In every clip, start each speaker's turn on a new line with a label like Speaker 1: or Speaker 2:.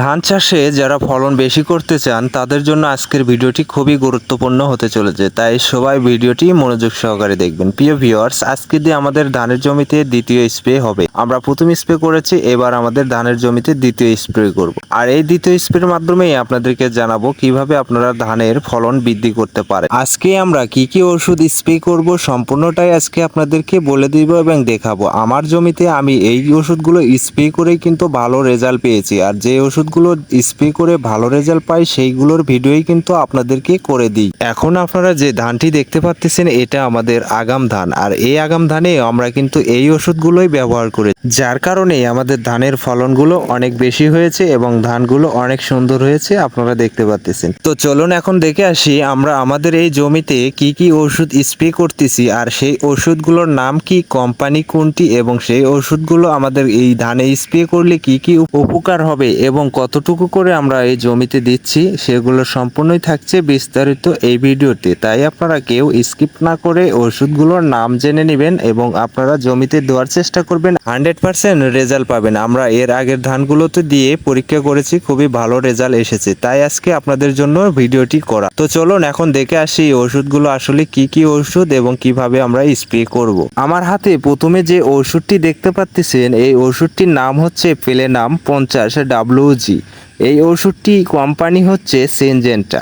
Speaker 1: ধান চাষে যারা ফলন বেশি করতে চান, তাদের জন্য আজকের ভিডিওটি খুবই গুরুত্বপূর্ণ হতে চলেছে। তাই সবাই ভিডিওটি মনোযোগ সহকারে দেখবেন। প্রিয় ভিউয়ার্স, আজকে দিয়ে আমাদের ধানের জমিতে দ্বিতীয় স্প্রে হবে। আমরা প্রথম স্প্রে করেছি, এবার আমাদের ধানের জমিতে দ্বিতীয় স্প্রে করব। আর এই দ্বিতীয় স্প্রের মাধ্যমেই আপনাদেরকে জানাব কীভাবে আপনারা ধানের ফলন বৃদ্ধি করতে পারে আজকে আমরা কি কি ওষুধ স্প্রে করব সম্পূর্ণটাই আজকে আপনাদেরকে বলে দিব এবং দেখাবো। আমার জমিতে আমি এই ওষুধগুলো স্প্রে করেই কিন্তু ভালো রেজাল্ট পেয়েছি। আর যে ওষুধগুলো স্প্রে করে ভালো রেজাল্ট পাই, সেইগুলোর ভিডিওই কিন্তু আপনাদেরকে করে দিই। এখন আপনারা যে ধানটি দেখতে পাচ্ছেন এটা আমাদের আগাম ধান। আর এই আগাম ধানে আমরা কিন্তু এই ওষুধগুলোই ব্যবহার করি। যার কারণে আমাদের ধানের ফলনগুলো অনেক বেশি হয়েছে এবং ধানগুলো অনেক সুন্দর হয়েছে, আপনারা দেখতে পাচ্ছেন তো চলুন এখন দেখে আসি, আমরা আমাদের এই জমিতে কি কি ওষুধ স্প্রে করতেছি, আর সেই ওষুধগুলোর নাম কি কোম্পানি কোনটি, এবং সেই ওষুধগুলো আমাদের এই ধানে স্প্রে করলে কি কি উপকার হবে, এবং কতটুকু করে আমরা এই জমিতে দিচ্ছি সেগুলো সম্পূর্ণই থাকছে বিস্তারিত এই ভিডিওতে। তাই আপনারা কেউ স্কিপ না করে ওষুধগুলোর নাম জেনে নেবেন এবং আপনারা জমিতে দেওয়ার চেষ্টা করবেন। হান্ড্রেড পার্সেন্ট রেজাল্ট পাবেন। আমরা এর আগের ধানগুলোতে দিয়ে পরীক্ষা করেছি, খুবই ভালো রেজাল্ট এসেছে। তাই আজকে আপনাদের জন্য ভিডিওটি করা। তো চলুন এখন দেখে আসি এই ওষুধগুলো আসলে কি কি ওষুধ এবং কীভাবে আমরা স্প্রে করব। আমার হাতে প্রথমে যে ওষুধটি দেখতে পাচ্ছেন, এই ওষুধটির নাম হচ্ছে প্লেনাম পঞ্চাশ ডাব্লিউজি এই ওষুধটি কোম্পানি হচ্ছে সেনজেন্টা।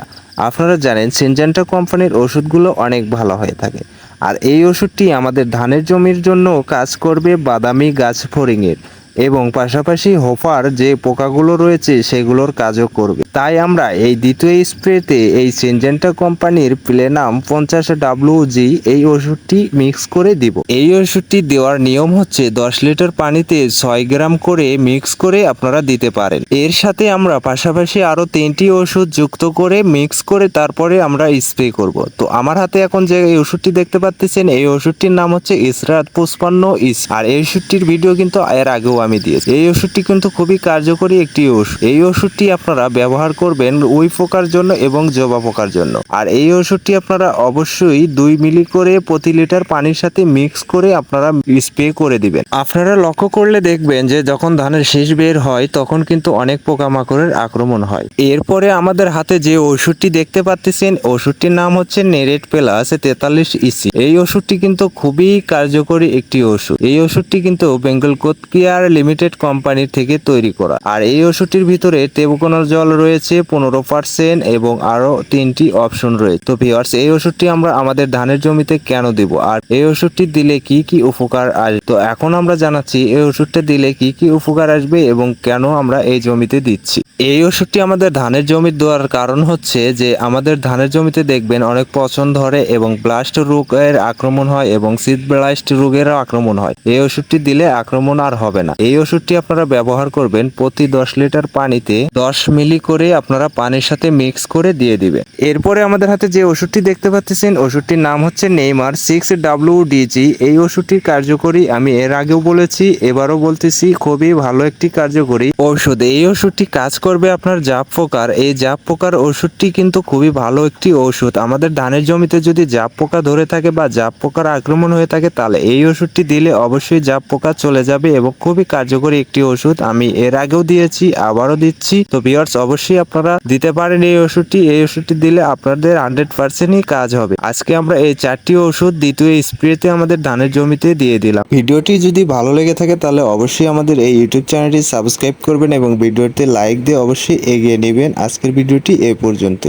Speaker 1: আপনারা জানেন, সেনজেন্টা কোম্পানির ওষুধগুলো অনেক ভালো হয়ে থাকে। আর এই ওষুধটি আমাদের ধানের জমির জন্য কাজ করবে বাদামি গাছ ফড়িংয়ের। এবং পাশাপাশি হোফার যে পোকাগুলো রয়েছে সেগুলোর কাজও করবে। তাই আমরা এই দ্বিতীয় স্প্রেতে এই সিনজেন্টা কোম্পানির প্লেনাম পঞ্চাশ ডাব্লিউজি এই ওষুধটি মিক্স করে দিব। এই ওষুধটি দেওয়ার নিয়ম হচ্ছে দশ লিটার পানিতে ছয় গ্রাম করে মিক্স করে আপনারা দিতে পারেন। এর সাথে আমরা পাশাপাশি আরও তিনটি ওষুধ যুক্ত করে মিক্স করে তারপরে আমরা স্প্রে করব। তো আমার হাতে এখন যে এই ওষুধটি দেখতে পাচ্ছেন এই ওষুধটির নাম হচ্ছে ইসরাত পুষ্পান্ন ইস। আর এই ওষুধটির ভিডিও কিন্তু এর আগেও আমি দিয়েছি। এই ওষুধটি কিন্তু খুবই কার্যকরী একটি ওষুধ এই ওষুধটি আপনারা ব্যবহার করবেন উই পোকার জন্য এবং জবা পোকার জন্য। আর এই ওষুধটি আপনারা অবশ্যই দুই মিলি করে প্রতি লিটার পানির সাথে মিক্স করে আপনারা স্প্রে করে দিবেন। আপনারা লক্ষ্য করলে দেখবেন যে যখন ধানের শেষ বের হয়, তখন কিন্তু অনেক পোকামাকড়ের আক্রমণ হয়। এরপরে আমাদের হাতে যে ওষুধটি দেখতে পাচ্ছেন ওষুধটির নাম হচ্ছে নেরেট প্লাস তেতাল্লিশ ইসি। এই ওষুধটি কিন্তু খুবই কার্যকরী একটি ওষুধ। এই ওষুধটি কিন্তু বেঙ্গল কোতকিয়ার লিমিটেড কোম্পানি থেকে তৈরি করা। আর এই ওষুধটির ভিতরে টেবুকোনাল জল রয়েছে পনেরো পার্সেন্ট এবং আরও তিনটি অপশন রয়েছে। তো ভিওয়ার্স এই ওষুধটি আমরা আমাদের ধানের জমিতে কেন দিব? আর এই ওষুধটি দিলে কি কি উপকার আসবে? তো এখন আমরা জানাচ্ছি এই ওষুধটা দিলে কি কি উপকার আসবে এবং কেন আমরা এই জমিতে দিচ্ছি। এই ওষুধটি আমাদের ধানের জমি দেওয়ার কারণ হচ্ছে যে আমাদের ধানের জমিতে দেখবেন অনেক পচন ধরে এবং ব্লাস্ট রোগের আক্রমণ হয় এবং শীত ব্লাস্ট রোগেরও আক্রমণ হয়। এই ওষুধটি দিলে আক্রমণ আর হবে না। এই ওষুধটি আপনারা ব্যবহার করবেন প্রতি দশ লিটার পানিতে দশ মিলি করে আপনারা পানির সাথে মিক্স করে দিয়ে দিবেন। এরপরে আমাদের হাতে যে ওষুধটি দেখতে পাচ্ছেন, ওষুধটির নাম হচ্ছে নেইমার সিক্স ডাব্লিউ ডিজি এই ওষুধটির কার্যকরী, আমি এর আগেও বলেছি, এবারও বলতেছি, খুবই ভালো একটি কার্যকরী ঔষধ। এই ওষুধটি কাজ করবে আপনার জাপ পোকার। এই জাপ পোকার ওষুধটি কিন্তু খুবই ভালো একটি ওষুধ আমাদের ধানের জমিতে যদি জাপ পোকা ধরে থাকে বা জাপ পোকার আক্রমণ হয়ে থাকে, তাহলে এই ওষুধটি দিলে অবশ্যই জাপ পোকা চলে যাবে এবং খুবই কার্যকরী একটি ওষুধ আমি এর আগেও দিয়েছি, আবারও দিচ্ছি। তো ভিউয়ার্স অবশ্যই আপনারা দিতে পারেন এই ওষুধটি। এই ওষুধটি দিলে আপনাদের হান্ড্রেড পার্সেন্টই কাজ হবে। আজকে আমরা এই চারটি ওষুধ, দ্বিতীয় স্প্রেতে আমাদের ধানের জমিতে দিয়ে দিলাম। ভিডিওটি যদি ভালো লেগে থাকে তাহলে অবশ্যই আমাদের এই ইউটিউব চ্যানেলটি সাবস্ক্রাইব করবেন এবং ভিডিওতে লাইক দিয়ে অবশ্যই এগিয়ে নেবেন। আজকের ভিডিওটি এ পর্যন্ত